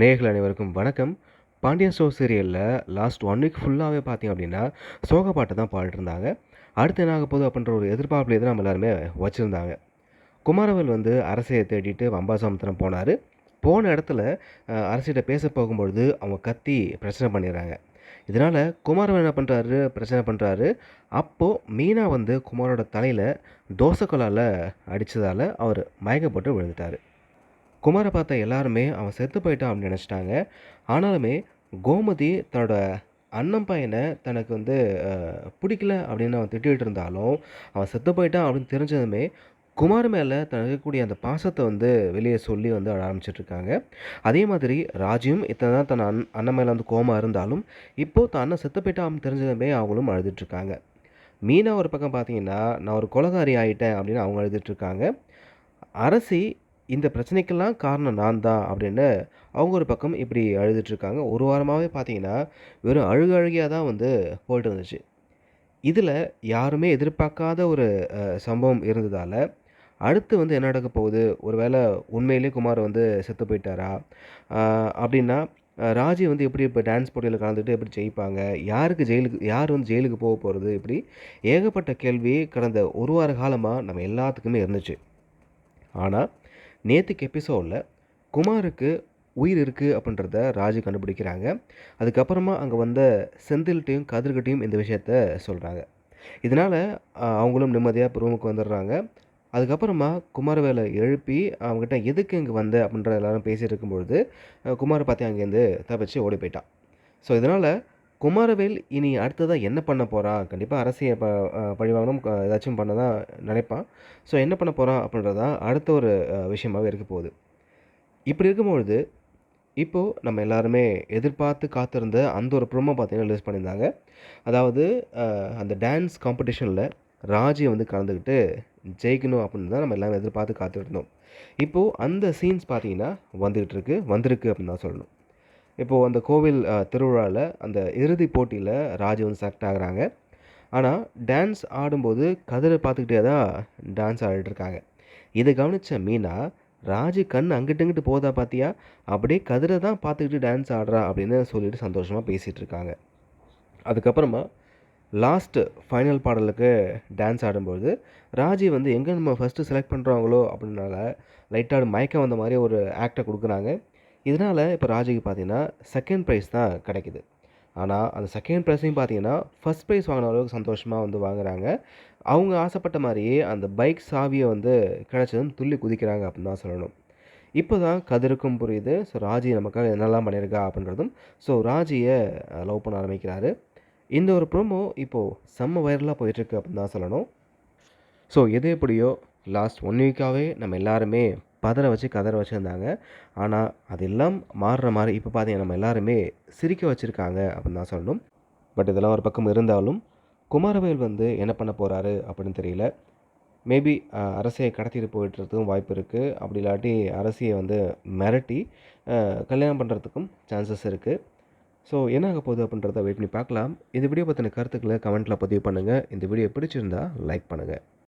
நேர்கள் அனைவருக்கும் வணக்கம். பாண்டியன் ஸ்டோர் சீரியலில் லாஸ்ட் ஒன் வீக் ஃபுல்லாகவே பார்த்திங்க அப்படின்னா சோக பாட்டை தான் பாடிட்டுருந்தாங்க அடுத்து என்ன ஆக போகுது அப்படின்ற ஒரு எதிர்பார்ப்பில் தான் நம்ம எல்லாருமே வச்சுருந்தாங்க. குமாரவேல் வந்து அரசியை தேடிட்டு வம்பாசமுத்திரம் போனார். போன இடத்துல அரசியிட்ட பேச போகும்பொழுது அவங்க கத்தி பிரச்சனை பண்ணிடுறாங்க. இதனால் குமாரவேல் என்ன பண்ணுறாரு பிரச்சனை பண்ணுறாரு அப்போது மீனா வந்து குமாரோட தலையில் தோசைக்கொல்லால் அடித்ததால் அவர் மயக்கப்பட்டு விழுந்துட்டார். குமாரை பார்த்த எல்லாருமே அவன் செத்து போயிட்டான் அப்படின்னு நினச்சிட்டாங்க. ஆனாலுமே கோமதி தன்னோட அண்ணன் பையனை தனக்கு வந்து பிடிக்கல அப்படின்னு அவன் திட்டிகிட்டு இருந்தாலும் அவன் செத்து போயிட்டான் அப்படின்னு தெரிஞ்சதுமே குமார் மேலே தனக்கு இருக்கக்கூடிய அந்த பாசத்தை வந்து வெளியே சொல்லி வந்து அழ அதே மாதிரி ராஜியும் இத்தனை தான் தன் அண் அண்ணன் மேலே வந்து கோமா இருந்தாலும் இப்போது தன் அண்ணன் செத்து போயிட்டான் தெரிஞ்சதுமே அவங்களும் அழுதுட்டுருக்காங்க மீனா ஒரு பக்கம் பார்த்தீங்கன்னா நான் ஒரு கொலகாரி ஆகிட்டேன் அப்படின்னு அவங்க அழுதுட்ருக்காங்க அரசி இந்த பிரச்சனைக்கெல்லாம் காரணம் நான் தான் அப்படின்னு அவங்க ஒரு பக்கம் இப்படி அழுதுட்ருக்காங்க ஒரு வாரமாகவே பார்த்தீங்கன்னா வெறும் அழுகு அழுகியாக தான் வந்து போயிட்டு இருந்துச்சு இதில் யாருமே எதிர்பார்க்காத ஒரு சம்பவம் இருந்ததால் அடுத்து வந்து என்ன நடக்க போகுது? ஒருவேளை உண்மையிலே குமார் வந்து செத்து போயிட்டாரா? அப்படின்னா ராஜி வந்து எப்படி இப்போ டான்ஸ் போட்டியில் கலந்துட்டு எப்படி ஜெயிப்பாங்க? யாருக்கு ஜெயிலுக்கு யார் வந்து ஜெயிலுக்கு போக போகிறது இப்படி ஏகப்பட்ட கேள்வி கடந்த ஒரு வார காலமாக நம்ம எல்லாத்துக்குமே இருந்துச்சு. ஆனால் நேற்றுக்கு எபிசோடில் குமாருக்கு உயிர் இருக்குது அப்படின்றத ராஜு கண்டுபிடிக்கிறாங்க. அதுக்கப்புறமா அங்கே வந்த செந்தில்கிட்டையும் கதிர்கிட்டையும் இந்த விஷயத்த சொல்கிறாங்க இதனால் அவங்களும் நிம்மதியாக ரூமுக்கு வந்துடுறாங்க. அதுக்கப்புறமா குமாரவேலை எழுப்பி அவங்ககிட்ட எதுக்கு இங்கே வந்த அப்படின்ற எல்லாரும் பேசிகிட்டு இருக்கும்பொழுது குமார் பார்த்து அங்கேருந்து தப்பிச்சு ஓடி போயிட்டான். ஸோ இதனால் குமாரவேல் இனி அடுத்ததாக என்ன பண்ண போகிறா கண்டிப்பாக அரசியல் ப பழிவாங்கணும் ஏதாச்சும் பண்ண தான் நினைப்பான். ஸோ என்ன பண்ண போகிறான் அப்படின்றது தான் அடுத்த ஒரு விஷயமாகவே இருக்க போகுது. இப்படி இருக்கும்பொழுது இப்போது நம்ம எல்லாருமே எதிர்பார்த்து காத்திருந்த அந்த ஒரு ப்ரோமோ பார்த்தீங்கன்னா ரிலீஸ் பண்ணியிருந்தாங்க. அதாவது அந்த டான்ஸ் காம்படிஷனில் ராஜி வந்து கலந்துக்கிட்டு ஜெயிக்கணும் அப்படின்னு தான் நம்ம எல்லாமே எதிர்பார்த்து காத்திருந்தோம் இப்போது அந்த சீன்ஸ் பார்த்தீங்கன்னா வந்துக்கிட்டு இருக்கு வந்திருக்கு அப்படின்னு தான் சொல்லணும். இப்போது அந்த கோவில் திருவிழாவில் அந்த இறுதி போட்டியில் ராஜி வந்து செலக்ட் ஆகுறாங்க. ஆனால் டான்ஸ் ஆடும்போது கதிரை பார்த்துக்கிட்டே தான் டான்ஸ் ஆடிட்டுருக்காங்க இதை கவனித்த மீனா ராஜி கண் அங்கிட்டு இங்கிட்டு போதா பார்த்தியா அப்படியே கதிரை தான் பார்த்துக்கிட்டு டான்ஸ் ஆடுறா அப்படின்னு சொல்லிட்டு சந்தோஷமாக பேசிகிட்டு இருக்காங்க. அதுக்கப்புறமா லாஸ்ட்டு ஃபைனல் பாடலுக்கு டான்ஸ் ஆடும்போது ராஜி வந்து எங்கே நம்ம ஃபஸ்ட்டு செலக்ட் பண்ணுறாங்களோ அப்படின்னால லைட்டாக மயக்கம் வந்த மாதிரி ஒரு ஆக்டை கொடுக்குறாங்க. இதனால் இப்போ ராஜிக்கு பார்த்தீங்கன்னா செகண்ட் ப்ரைஸ் தான் கிடைக்குது. ஆனால் அந்த செகண்ட் ப்ரைஸையும் பார்த்தீங்கன்னா ஃபஸ்ட் ப்ரைஸ் வாங்கின அளவுக்கு சந்தோஷமாக வந்து வாங்குகிறாங்க அவங்க ஆசைப்பட்ட மாதிரியே அந்த பைக் சாவியை வந்து கிடைச்சதும் துள்ளி குதிக்கிறாங்க அப்படின்னு தான் சொல்லணும். இப்போ தான் கதிருக்கும் புரியுது. ஸோ ராஜி நமக்காக என்னெல்லாம் பண்ணியிருக்கா அப்படின்றதும் ஸோ ராஜியை லவ் பண்ண ஆரம்பிக்கிறாரு. இந்த ஒரு ப்ரோமோ இப்போது செம்ம வைரலாக போயிட்டுருக்கு அப்படின்னு தான் சொல்லணும். ஸோ எது எப்படியோ லாஸ்ட் ஒன் வீக்காகவே நம்ம எல்லாருமே பதற வச்சு கதற வச்சுருந்தாங்க. ஆனால் அதெல்லாம் மாறுற மாதிரி இப்போ பார்த்தீங்கன்னா நம்ம எல்லாருமே சிரிக்க வச்சுருக்காங்க அப்படின்னு தான் சொல்லணும். பட் இதெல்லாம் ஒரு பக்கம் இருந்தாலும் குமாரவேல் வந்து என்ன பண்ண போகிறாரு அப்படின்னு தெரியல. மேபி அரசியை கடத்திட்டு போயிட்டுறதுக்கும் வாய்ப்பு இருக்குது அப்படி இல்லாட்டி அரசியை வந்து மிரட்டி கல்யாணம் பண்ணுறதுக்கும் சான்சஸ் இருக்குது ஸோ என்ன ஆக போகுது அப்படின்றத வெயிட் பண்ணி பார்க்கலாம். இந்த வீடியோ பற்றின கருத்துக்களை கமெண்ட்டில் பதிவு பண்ணுங்கள் இந்த வீடியோ பிடிச்சிருந்தா லைக் பண்ணுங்கள்